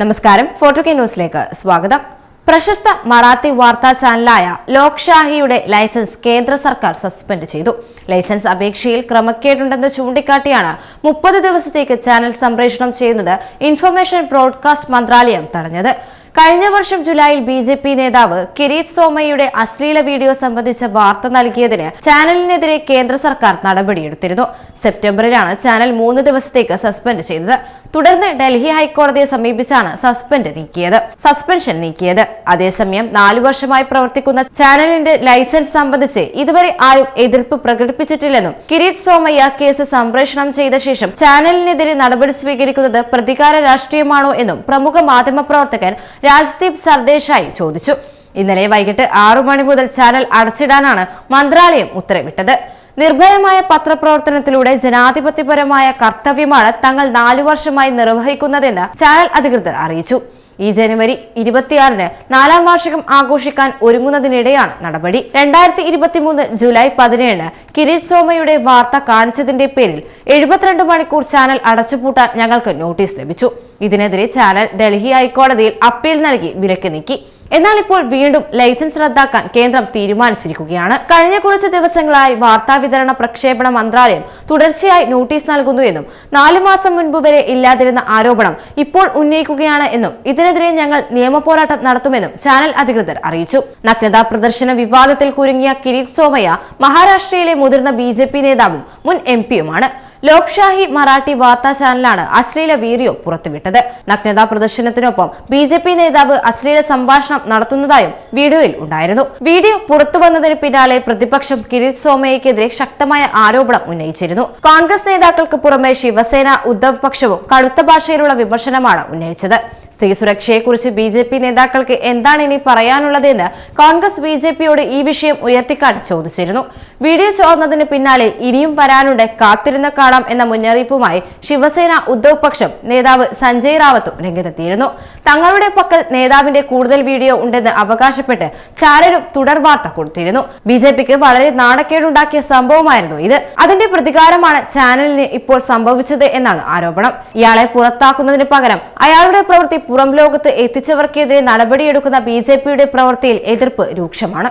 നമസ്കാരം photo K ന്യൂസിലേക്ക് സ്വാഗതം. പ്രശസ്ത മറാത്തി വാർത്താ ചാനലായ ലോക്ഷാഹിയുടെ ലൈസൻസ് കേന്ദ്ര സർക്കാർ സസ്പെൻഡ് ചെയ്തു. ലൈസൻസ് അപേക്ഷയിൽ ക്രമക്കേടുണ്ടെന്ന് ചൂണ്ടിക്കാട്ടിയാണ് മുപ്പത് ദിവസത്തേക്ക് ചാനൽ സംപ്രേഷണം ചെയ്യുന്നത് ഇൻഫർമേഷൻ ബ്രോഡ്കാസ്റ്റ് മന്ത്രാലയം തടഞ്ഞത്. കഴിഞ്ഞ വർഷം ജൂലൈയിൽ ബി ജെ പി നേതാവ് കിരീത് സോമയുടെ അശ്ലീല വീഡിയോ സംബന്ധിച്ച വാർത്ത നൽകിയതിന് ചാനലിനെതിരെ കേന്ദ്ര സർക്കാർ നടപടിയെടുത്തിരുന്നു. സെപ്റ്റംബറിലാണ് ചാനൽ മൂന്ന് ദിവസത്തേക്ക് സസ്പെൻഡ് ചെയ്തത്. തുടർന്ന് ഡൽഹി ഹൈക്കോടതിയെ സമീപിച്ചാണ് സസ്പെൻഡ് നീക്കിയത്. സസ്പെൻഷൻ നീക്കിയത്. അതേസമയം നാലു വർഷമായി പ്രവർത്തിക്കുന്ന ചാനലിന്റെ ലൈസൻസ് സംബന്ധിച്ച് ഇതുവരെ ആരും എതിർപ്പ് പ്രകടിപ്പിച്ചിട്ടില്ലെന്നും കിരീത് സോമയ്യ കേസ് സംപ്രേഷണം ചെയ്ത ശേഷം ചാനലിനെതിരെ നടപടി സ്വീകരിക്കുന്നത് പ്രതികാര രാഷ്ട്രീയമാണോ എന്നും പ്രമുഖ മാധ്യമപ്രവർത്തകൻ രാജ്ദീപ് സർദേശായി ചോദിച്ചു. ഇന്നലെ വൈകിട്ട് ആറു മണി മുതൽ ചാനൽ അടച്ചിടാനാണ് മന്ത്രാലയം ഉത്തരവിട്ടത്. നിർഭയമായ പത്രപ്രവർത്തനത്തിലൂടെ ജനാധിപത്യപരമായ കർത്തവ്യമാണ് തങ്ങൾ നാലു വർഷമായി നിർവഹിക്കുന്നതെന്ന് ചാനൽ അധികൃതർ അറിയിച്ചു. ഈ ജനുവരി ഇരുപത്തിയാറിന് നാലാം വാർഷികം ആഘോഷിക്കാൻ ഒരുങ്ങുന്നതിനിടെയാണ് നടപടി. രണ്ടായിരത്തി ഇരുപത്തിമൂന്ന് ജൂലൈ പതിനേഴിന് കിരീറ്റ് സോമയുടെ വാർത്ത കാണിച്ചതിന്റെ പേരിൽ എഴുപത്തിരണ്ട് മണിക്കൂർ ചാനൽ അടച്ചുപൂട്ടാൻ ഞങ്ങൾക്ക് നോട്ടീസ് ലഭിച്ചു. ഇതിനെതിരെ ചാനൽ ഡൽഹി ഹൈക്കോടതിയിൽ അപ്പീൽ നൽകി വിലക്ക് നീക്കി. എന്നാൽ ഇപ്പോൾ വീണ്ടും ലൈസൻസ് റദ്ദാക്കാൻ കേന്ദ്രം തീരുമാനിച്ചിരിക്കുകയാണ്. കഴിഞ്ഞ കുറച്ച് ദിവസങ്ങളായി വാർത്താ വിതരണ പ്രക്ഷേപണ മന്ത്രാലയം തുടർച്ചയായി നോട്ടീസ് നൽകുന്നു എന്നും നാലു മാസം മുൻപ് വരെ ഇല്ലാതിരുന്ന ആരോപണം ഇപ്പോൾ ഉന്നയിക്കുകയാണ് എന്നും ഇതിനെതിരെ ഞങ്ങൾ നിയമപോരാട്ടം നടത്തുമെന്നും ചാനൽ അധികൃതർ അറിയിച്ചു. നഗ്നതാ പ്രദർശന വിവാദത്തിൽ കുരുങ്ങിയ കിരീറ്റ് സോമയ്യ മഹാരാഷ്ട്രയിലെ മുതിർന്ന ബി നേതാവും മുൻ എം പിയുമാണ് ലോക്ഷാഹി മറാഠി വാർത്താ ചാനലാണ് അശ്ലീല വീഡിയോ പുറത്തുവിട്ടത്. നഗ്നതാ പ്രദർശനത്തിനൊപ്പം ബി ജെ പി നേതാവ് അശ്ലീല സംഭാഷണം നടത്തുന്നതായും വീഡിയോയിൽ ഉണ്ടായിരുന്നു. വീഡിയോ പുറത്തു വന്നതിന് പിന്നാലെ പ്രതിപക്ഷം കിരീത് സോമയ്ക്കെതിരെ ശക്തമായ ആരോപണം ഉന്നയിച്ചിരുന്നു. കോൺഗ്രസ് നേതാക്കൾക്ക് പുറമെ ശിവസേന ഉദ്ധവ് പക്ഷവും കടുത്ത ഭാഷയിലുള്ള വിമർശനമാണ് ഉന്നയിച്ചത്. സ്ത്രീ സുരക്ഷയെക്കുറിച്ച് ബി ജെ പി നേതാക്കൾക്ക് എന്താണ് ഇനി പറയാനുള്ളതെന്ന് കോൺഗ്രസ് ബി ജെ പിയോട് ഈ വിഷയം ഉയർത്തിക്കാട്ടി ചോദിച്ചിരുന്നു. വീഡിയോ ചോർന്നതിന് പിന്നാലെ ഇനിയും വരാനുണ്ട് കാത്തിരുന്ന കാണാം എന്ന മുന്നറിയിപ്പുമായി ശിവസേന ഉദ്ധവ് പക്ഷം നേതാവ് സഞ്ജയ് റാവത്തും രംഗത്തെത്തിയിരുന്നു. തങ്ങളുടെ പക്കൽ നേതാവിന്റെ കൂടുതൽ വീഡിയോ ഉണ്ടെന്ന് അവകാശപ്പെട്ട് ചാനലും തുടർ വാർത്ത കൊടുത്തിരുന്നു. ബി ജെ പിക്ക് വളരെ നാണക്കേടുണ്ടാക്കിയ സംഭവമായിരുന്നു ഇത്. അതിന്റെ പ്രതികാരമാണ് ചാനലിന് ഇപ്പോൾ സംഭവിച്ചത് എന്നാണ് ആരോപണം. ഇയാളെ പുറത്താക്കുന്നതിന് പകരം അയാളുടെ പ്രവൃത്തി പുറം ലോകത്ത് എത്തിച്ചവർക്കെതിരെ നടപടിയെടുക്കുന്ന ബി ജെ പിയുടെ പ്രവൃത്തിയിൽ എതിർപ്പ് രൂക്ഷമാണ്